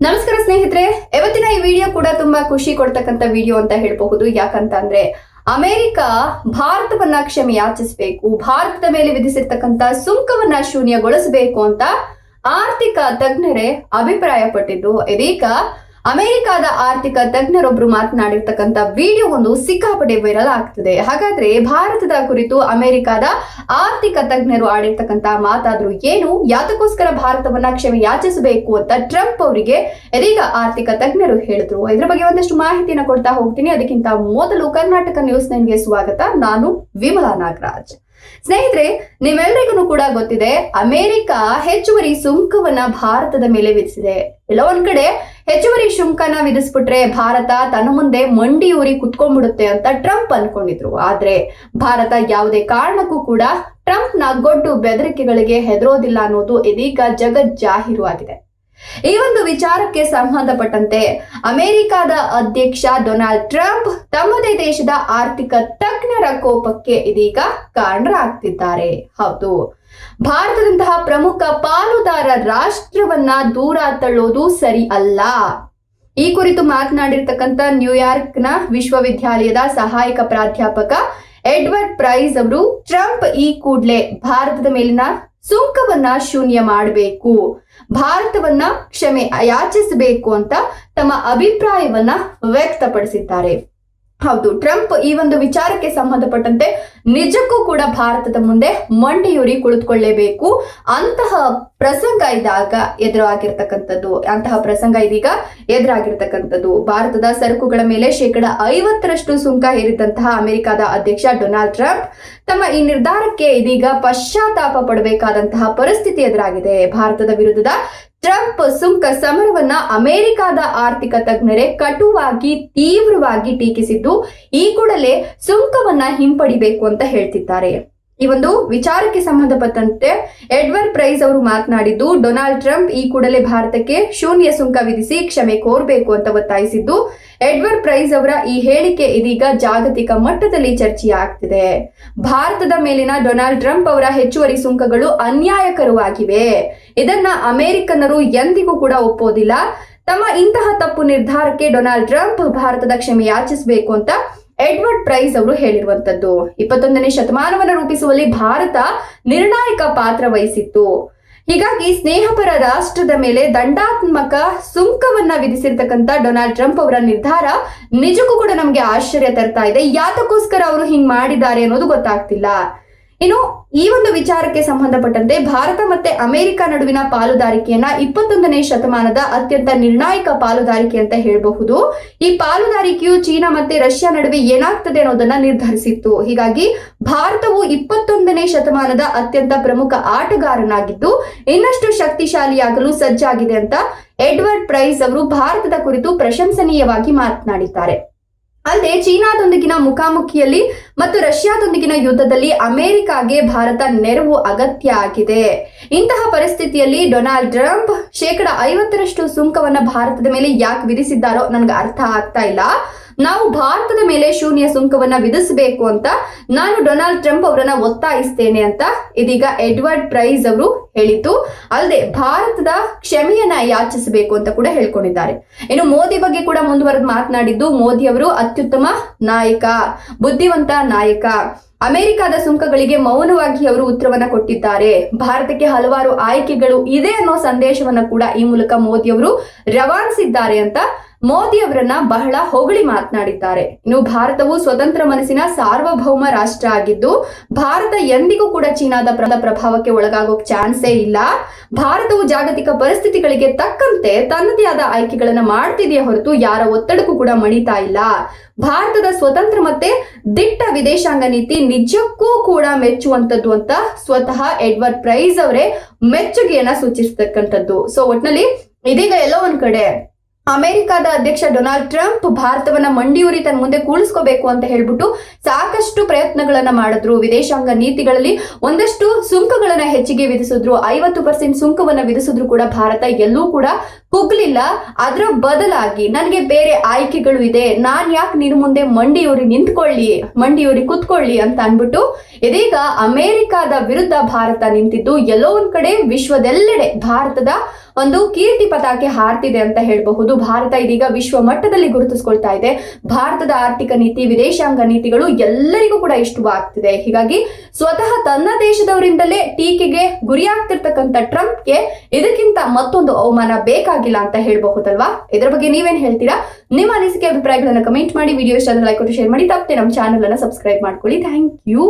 ನಮಸ್ಕಾರ ಸ್ನೇಹಿತರೆ, ಇವತ್ತಿನ ಈ ವಿಡಿಯೋ ಕೂಡ ತುಂಬಾ ಖುಷಿ ಕೊಡ್ತಕ್ಕಂತ ವಿಡಿಯೋ ಅಂತ ಹೇಳಬಹುದು. ಯಾಕಂತ ಅಂದ್ರೆ ಅಮೆರಿಕ ಭಾರತವನ್ನ ಕ್ಷಮೆ ಯಾಚಿಸಬೇಕು ಭಾರತದ ಮೇಲೆ ವಿಧಿಸಿರ್ತಕ್ಕಂಥ ಸುಂಕವನ್ನ ಶೂನ್ಯಗೊಳಿಸಬೇಕು ಅಂತ ಆರ್ಥಿಕ ತಜ್ಞರೇ ಅಭಿಪ್ರಾಯ ಪಟ್ಟಿದ್ದು ಇದೀಗ ಅಮೆರಿಕದ ಆರ್ಥಿಕ ತಜ್ಞರೊಬ್ರು ಮಾತನಾಡಿರ್ತಕ್ಕಂಥ ವಿಡಿಯೋ ಒಂದು ಸಿಕ್ಕಾಪಡೆ ವೈರಲ್ ಆಗ್ತದೆ. ಹಾಗಾದ್ರೆ ಭಾರತದ ಕುರಿತು ಅಮೆರಿಕದ ಆರ್ಥಿಕ ತಜ್ಞರು ಆಡಿರ್ತಕ್ಕಂತ ಮಾತಾದ್ರೂ ಏನು? ಯಾತಕ್ಕೋಸ್ಕರ ಭಾರತವನ್ನ ಕ್ಷಮೆ ಯಾಚಿಸಬೇಕು ಅಂತ ಟ್ರಂಪ್ ಅವರಿಗೆ ಇದೀಗ ಆರ್ಥಿಕ ತಜ್ಞರು ಹೇಳಿದ್ರು. ಇದ್ರ ಬಗ್ಗೆ ಒಂದಷ್ಟು ಮಾಹಿತಿನ ಕೊಡ್ತಾ ಹೋಗ್ತೀನಿ. ಅದಕ್ಕಿಂತ ಮೊದಲು ಕರ್ನಾಟಕ ನ್ಯೂಸ್ ನೈನ್ಗೆ ಸ್ವಾಗತ. ನಾನು ವಿಮಲಾ ನಾಗರಾಜ್. ಸ್ನೇಹಿತರೆ ನಿಮ್ಮೆಲ್ಲರಿಗೂ ಕೂಡ ಗೊತ್ತಿದೆ, ಅಮೆರಿಕ ಹೆಚ್ಚುವರಿ ಸುಂಕವನ್ನ ಭಾರತದ ಮೇಲೆ ವಿಧಿಸಿದೆ. ಎಲ್ಲ ಒಂದ್ ಕಡೆ ಹೆಚ್ಚುವರಿ ಶುಂಕನ ವಿಧಿಸ್ಬಿಟ್ರೆ ಭಾರತ ತನ್ನ ಮುಂದೆ ಮಂಡಿಯೂರಿ ಕುತ್ಕೊಂಡ್ಬಿಡುತ್ತೆ ಅಂತ ಟ್ರಂಪ್ ಅನ್ಕೊಂಡಿದ್ರು. ಆದ್ರೆ ಭಾರತ ಯಾವುದೇ ಕಾರಣಕ್ಕೂ ಕೂಡ ಟ್ರಂಪ್ನ ಗೊಡ್ಡು ಬೆದರಿಕೆಗಳಿಗೆ ಹೆದರೋದಿಲ್ಲ ಅನ್ನೋದು ಇದೀಗ ಜಗತ್ ಜಾಹೀರು ಆಗಿದೆ ಈ ಒಂದು ವಿಚಾರಕ್ಕೆ ಸಂಬಂಧಪಟ್ಟಂತೆ ಅಮೆರಿಕದ ಅಧ್ಯಕ್ಷ ಡೊನಾಲ್ಡ್ ಟ್ರಂಪ್ ತಮ್ಮದೇ ದೇಶದ ಆರ್ಥಿಕ ತಜ್ಞರ ಕೋಪಕ್ಕೆ ಇದೀಗ ಕಾರಣರಾಗ್ತಿದ್ದಾರೆ. ಹೌದು. ಭಾರತದಂತಹ ಪ್ರಮುಖ ಪಾಲುದಾರ ರಾಷ್ಟ್ರವನ್ನ ದೂರ ತಳ್ಳೋದು ಸರಿ ಅಲ್ಲ. ಈ ಕುರಿತು ಮಾತನಾಡಿರ್ತಕ್ಕಂಥ ನ್ಯೂಯಾರ್ಕ್ನ ವಿಶ್ವವಿದ್ಯಾಲಯದ ಸಹಾಯಕ ಪ್ರಾಧ್ಯಾಪಕ ಎಡ್ವರ್ಡ್ ಪ್ರೈಸ್ ಅವರು ಟ್ರಂಪ್ ಈ ಕೂಡಲೇ ಭಾರತದ ಮೇಲಿನ ಸುಂಕವನ್ನ ಶೂನ್ಯ ಮಾಡಬೇಕು. ಭಾರತವನ್ನ ಕ್ಷಮೆ ಯಾಚಿಸಬೇಕು ಅಂತ ತಮ್ಮ ಅಭಿಪ್ರಾಯವನ್ನ ವ್ಯಕ್ತಪಡಿಸಿದ್ದಾರೆ. ಹೌದು, ಟ್ರಂಪ್ ಈ ಒಂದು ವಿಚಾರಕ್ಕೆ ಸಂಬಂಧಪಟ್ಟಂತೆ ನಿಜಕ್ಕೂ ಕೂಡ ಭಾರತದ ಮುಂದೆ ಮಂಡಿಯೂರಿ ಕುಳಿತುಕೊಳ್ಳೇಬೇಕು. ಅಂತಹ ಪ್ರಸಂಗ ಇದಾಗ ಎದುರಾಗಿರ್ತಕ್ಕಂಥದ್ದು, ಅಂತಹ ಪ್ರಸಂಗ ಇದೀಗ ಎದುರಾಗಿರ್ತಕ್ಕಂಥದ್ದು. ಭಾರತದ ಸರಕುಗಳ ಮೇಲೆ ಶೇಕಡ ಐವತ್ತರಷ್ಟು ಸುಂಕ ಹೇರಿದಂತಹ ಅಮೆರಿಕದ ಅಧ್ಯಕ್ಷ ಡೊನಾಲ್ಡ್ ಟ್ರಂಪ್ ತಮ್ಮ ಈ ನಿರ್ಧಾರಕ್ಕೆ ಇದೀಗ ಪಶ್ಚಾತ್ತಾಪ ಪಡಬೇಕಾದಂತಹ ಪರಿಸ್ಥಿತಿ ಎದುರಾಗಿದೆ. ಭಾರತದ ವಿರುದ್ಧದ ಟ್ರಂಪ್ ಸುಂಕ ಸಮರವನ್ನ ಅಮೆರಿಕದ ಆರ್ಥಿಕ ತಜ್ಞರೇ ಕಟುವಾಗಿ, ತೀವ್ರವಾಗಿ ಟೀಕಿಸಿದ್ದು, ಈ ಕೂಡಲೇ ಸುಂಕವನ್ನ ಹಿಂಪಡಿಬೇಕು ಅಂತ ಹೇಳ್ತಿದ್ದಾರೆ. ಈ ಒಂದು ವಿಚಾರಕ್ಕೆ ಸಂಬಂಧಪಟ್ಟಂತೆ ಎಡ್ವರ್ಡ್ ಪ್ರೈಸ್ ಅವರು ಮಾತನಾಡಿದ್ದು, ಡೊನಾಲ್ಡ್ ಟ್ರಂಪ್ ಈ ಕೂಡಲೇ ಭಾರತಕ್ಕೆ ಶೂನ್ಯ ಸುಂಕ ವಿಧಿಸಿ ಕ್ಷಮೆ ಕೋರಬೇಕು ಅಂತ ಒತ್ತಾಯಿಸಿದ್ದು, ಎಡ್ವರ್ಡ್ ಪ್ರೈಸ್ ಅವರ ಈ ಹೇಳಿಕೆ ಇದೀಗ ಜಾಗತಿಕ ಮಟ್ಟದಲ್ಲಿ ಚರ್ಚೆಯಾಗ್ತಿದೆ. ಭಾರತದ ಮೇಲಿನ ಡೊನಾಲ್ಡ್ ಟ್ರಂಪ್ ಅವರ ಹೆಚ್ಚುವರಿ ಸುಂಕಗಳು ಅನ್ಯಾಯಕರವಾಗಿವೆ. ಇದನ್ನ ಅಮೆರಿಕನ್ನರು ಎಂದಿಗೂ ಕೂಡ ಒಪ್ಪೋದಿಲ್ಲ. ತಮ್ಮ ಇಂತಹ ತಪ್ಪು ನಿರ್ಧಾರಕ್ಕೆ ಡೊನಾಲ್ಡ್ ಟ್ರಂಪ್ ಭಾರತದ ಕ್ಷಮೆ ಯಾಚಿಸಬೇಕು ಅಂತ ಎಡ್ವರ್ಡ್ ಪ್ರೈಸ್ ಅವರು ಹೇಳಿರುವಂತದ್ದು. ಇಪ್ಪತ್ತೊಂದನೇ ಶತಮಾನವನ್ನು ರೂಪಿಸುವಲ್ಲಿ ಭಾರತ ನಿರ್ಣಾಯಕ ಪಾತ್ರ ವಹಿಸಿತ್ತು. ಹೀಗಾಗಿ ಸ್ನೇಹಪರ ರಾಷ್ಟ್ರದ ಮೇಲೆ ದಂಡಾತ್ಮಕ ಸುಂಕವನ್ನ ವಿಧಿಸಿರ್ತಕ್ಕಂಥ ಡೊನಾಲ್ಡ್ ಟ್ರಂಪ್ ಅವರ ನಿರ್ಧಾರ ನಿಜಕ್ಕೂ ಕೂಡ ನಮಗೆ ಆಶ್ಚರ್ಯ ತರ್ತಾ ಇದೆ. ಯಾತಕ್ಕೋಸ್ಕರ ಅವರು ಹಿಂಗ್ ಮಾಡಿದ್ದಾರೆ ಅನ್ನೋದು ಗೊತ್ತಾಗ್ತಿಲ್ಲ. ಇನ್ನು ಈ ಒಂದು ವಿಚಾರಕ್ಕೆ ಸಂಬಂಧಪಟ್ಟಂತೆ ಭಾರತ ಮತ್ತೆ ಅಮೆರಿಕ ನಡುವಿನ ಪಾಲುದಾರಿಕೆಯನ್ನ ಇಪ್ಪತ್ತೊಂದನೇ ಶತಮಾನದ ಅತ್ಯಂತ ನಿರ್ಣಾಯಕ ಪಾಲುದಾರಿಕೆ ಅಂತ ಹೇಳಬಹುದು. ಈ ಪಾಲುದಾರಿಕೆಯು ಚೀನಾ ಮತ್ತೆ ರಷ್ಯಾ ನಡುವೆ ಏನಾಗ್ತದೆ ಅನ್ನೋದನ್ನ ನಿರ್ಧರಿಸಿತ್ತು. ಹೀಗಾಗಿ ಭಾರತವು ಇಪ್ಪತ್ತೊಂದನೇ ಶತಮಾನದ ಅತ್ಯಂತ ಪ್ರಮುಖ ಆಟಗಾರನಾಗಿದ್ದು, ಇನ್ನಷ್ಟು ಶಕ್ತಿಶಾಲಿಯಾಗಲು ಸಜ್ಜಾಗಿದೆ ಅಂತ ಎಡ್ವರ್ಡ್ ಪ್ರೈಸ್ ಅವರು ಭಾರತದ ಕುರಿತು ಪ್ರಶಂಸನೀಯವಾಗಿ ಮಾತನಾಡಿದ್ದಾರೆ. ಅಲ್ಲದೆ ಚೀನಾದೊಂದಿಗಿನ ಮುಖಾಮುಖಿಯಲ್ಲಿ ಮತ್ತು ರಷ್ಯಾದೊಂದಿಗಿನ ಯುದ್ಧದಲ್ಲಿ ಅಮೆರಿಕಾಗೆ ಭಾರತ ನೆರವು ಅಗತ್ಯ ಆಗಿದೆ. ಇಂತಹ ಪರಿಸ್ಥಿತಿಯಲ್ಲಿ ಡೊನಾಲ್ಡ್ ಟ್ರಂಪ್ ಶೇಕಡ ಐವತ್ತರಷ್ಟು ಸುಂಕವನ್ನ ಭಾರತದ ಮೇಲೆ ಯಾಕೆ ವಿಧಿಸಿದ್ದಾರೋ ನನಗೆ ಅರ್ಥ ಆಗ್ತಾ ಇಲ್ಲ. ನಾವು ಭಾರತದ ಮೇಲೆ ಶೂನ್ಯ ಸುಂಕವನ್ನ ವಿಧಿಸಬೇಕು ಅಂತ ನಾನು ಡೊನಾಲ್ಡ್ ಟ್ರಂಪ್ ಅವರನ್ನ ಒತ್ತಾಯಿಸ್ತೇನೆ ಅಂತ ಇದೀಗ ಎಡ್ವರ್ಡ್ ಪ್ರೈಸ್ ಅವರು ಹೇಳಿತು ಅಲ್ಲದೆ ಭಾರತದ ಕ್ಷಮೆಯನ್ನ ಯಾಚಿಸಬೇಕು ಅಂತ ಕೂಡ ಹೇಳ್ಕೊಂಡಿದ್ದಾರೆ. ಇನ್ನು ಮೋದಿ ಬಗ್ಗೆ ಕೂಡ ಮುಂದುವರೆದು ಮಾತನಾಡಿದ್ದು ಮೋದಿ ಅವರು ಅತ್ಯುತ್ತಮ ನಾಯಕ, ಬುದ್ಧಿವಂತ ನಾಯಕ. ಅಮೆರಿಕದ ಸುಂಕಗಳಿಗೆ ಮೌನವಾಗಿ ಅವರು ಉತ್ತರವನ್ನ ಕೊಟ್ಟಿದ್ದಾರೆ. ಭಾರತಕ್ಕೆ ಹಲವಾರು ಆಯ್ಕೆಗಳು ಇದೆ ಅನ್ನೋ ಸಂದೇಶವನ್ನ ಕೂಡ ಈ ಮೂಲಕ ಮೋದಿ ಅವರು ರವಾನಿಸಿದ್ದಾರೆ ಅಂತ ಮೋದಿ ಅವರನ್ನ ಬಹಳ ಹೊಗಳಿ ಮಾತನಾಡಿದ್ದಾರೆ. ಇನ್ನು ಭಾರತವು ಸ್ವತಂತ್ರ ಮನಸ್ಸಿನ ಸಾರ್ವಭೌಮ ರಾಷ್ಟ್ರ ಆಗಿದ್ದು, ಭಾರತ ಎಂದಿಗೂ ಕೂಡ ಚೀನಾದ ಪ್ರದ ಪ್ರಭಾವಕ್ಕೆ ಒಳಗಾಗೋ ಚಾನ್ಸೇ ಇಲ್ಲ. ಭಾರತವು ಜಾಗತಿಕ ಪರಿಸ್ಥಿತಿಗಳಿಗೆ ತಕ್ಕಂತೆ ತನ್ನದೇ ಆದ ಆಯ್ಕೆಗಳನ್ನ ಮಾಡ್ತಿದೆಯೇ ಹೊರತು ಯಾರ ಒತ್ತಡಕ್ಕೂ ಕೂಡ ಮಣಿತಾ ಇಲ್ಲ. ಭಾರತದ ಸ್ವತಂತ್ರ ಮತ್ತೆ ದಿಟ್ಟ ವಿದೇಶಾಂಗ ನೀತಿ ನಿಜಕ್ಕೂ ಕೂಡ ಮೆಚ್ಚುವಂತದ್ದು ಅಂತ ಸ್ವತಃ ಎಡ್ವರ್ಡ್ ಪ್ರೈಸ್ ಅವರೇ ಮೆಚ್ಚುಗೆಯನ್ನ ಸೂಚಿಸತಕ್ಕಂಥದ್ದು. ಸೊ ಒಟ್ನಲ್ಲಿ ಇದೀಗ ಎಲ್ಲೋ ಒಂದ್ ಕಡೆ ಅಮೆರಿಕದ ಅಧ್ಯಕ್ಷ ಡೊನಾಲ್ಡ್ ಟ್ರಂಪ್ ಭಾರತವನ್ನ ಮಂಡಿಯೂರಿ ತನ್ನ ಮುಂದೆ ಕೂಳಿಸ್ಕೋಬೇಕು ಅಂತ ಹೇಳ್ಬಿಟ್ಟು ಸಾಕಷ್ಟು ಪ್ರಯತ್ನಗಳನ್ನ ಮಾಡಿದ್ರು. ವಿದೇಶಾಂಗ ನೀತಿಗಳಲ್ಲಿ ಒಂದಷ್ಟು ಸುಂಕಗಳನ್ನ ಹೆಚ್ಚಿಗೆ ವಿಧಿಸಿದ್ರು. ಐವತ್ತು ಪರ್ಸೆಂಟ್ ಸುಂಕವನ್ನ ವಿಧಿಸಿದ್ರು ಕೂಡ ಭಾರತ. ಎಲ್ಲೂ ಕೂಡ ಕುಗ್ಲಿಲ್ಲ. ಅದರ ಬದಲಾಗಿ ನನಗೆ ಬೇರೆ ಆಯ್ಕೆಗಳು ಇದೆ. ನಾನ್ ಯಾಕೆ ನಿನ್ ಮುಂದೆ ಮಂಡಿಯೂರಿ ನಿಂತ್ಕೊಳ್ಳಿ ಮಂಡಿಯೂರಿ ಕುತ್ಕೊಳ್ಳಿ ಅಂತ ಅನ್ಬಿಟ್ಟು ಇದೀಗ ಅಮೆರಿಕದ ವಿರುದ್ಧ ಭಾರತ ನಿಂತಿದ್ದು. ಎಲ್ಲೋ ಒಂದ್ ಕಡೆ ವಿಶ್ವದೆಲ್ಲೆಡೆ ಭಾರತದ ಒಂದು ಕೀರ್ತಿ ಪತಾಕೆ ಹಾರ್ತಿದೆ ಅಂತ ಹೇಳಬಹುದು. ಭಾರತ ಇದೀಗ ವಿಶ್ವ ಮಟ್ಟದಲ್ಲಿ ಗುರುತಿಸ್ಕೊಳ್ತಾ ಇದೆ. ಭಾರತದ ಆರ್ಥಿಕ ನೀತಿ, ವಿದೇಶಾಂಗ ನೀತಿಗಳು ಎಲ್ಲರಿಗೂ ಕೂಡ ಇಷ್ಟವಾಗ್ತಿದೆ. ಹೀಗಾಗಿ ಸ್ವತಃ ತನ್ನ ದೇಶದವರಿಂದಲೇ ಟೀಕೆಗೆ ಗುರಿಯಾಗ್ತಿರ್ತಕ್ಕಂಥ ಟ್ರಂಪ್ಗೆ ಇದಕ್ಕಿಂತ ಮತ್ತೊಂದು ಅವಮಾನ ಬೇಕಾಗಿಲ್ಲ ಅಂತ ಹೇಳಬಹುದಲ್ವಾ? ಇದರ ಬಗ್ಗೆ ನೀವೇನ್ ಹೇಳ್ತೀರಾ? ನಿಮ್ಮ ಅನಿಸಿಕೆ, ಅಭಿಪ್ರಾಯಗಳನ್ನು ಕಮೆಂಟ್ ಮಾಡಿ ವಿಡಿಯೋ ಇಷ್ಟ ಲೈಕ್ ಕೊಟ್ಟು ಶೇರ್ ಮಾಡಿ. ತಪ್ಪದೆ ನಮ್ಮ ಚಾನಲ್ ಅನ್ನು ಸಬ್ಸ್ಕ್ರೈಬ್ ಮಾಡ್ಕೊಳ್ಳಿ. Thank you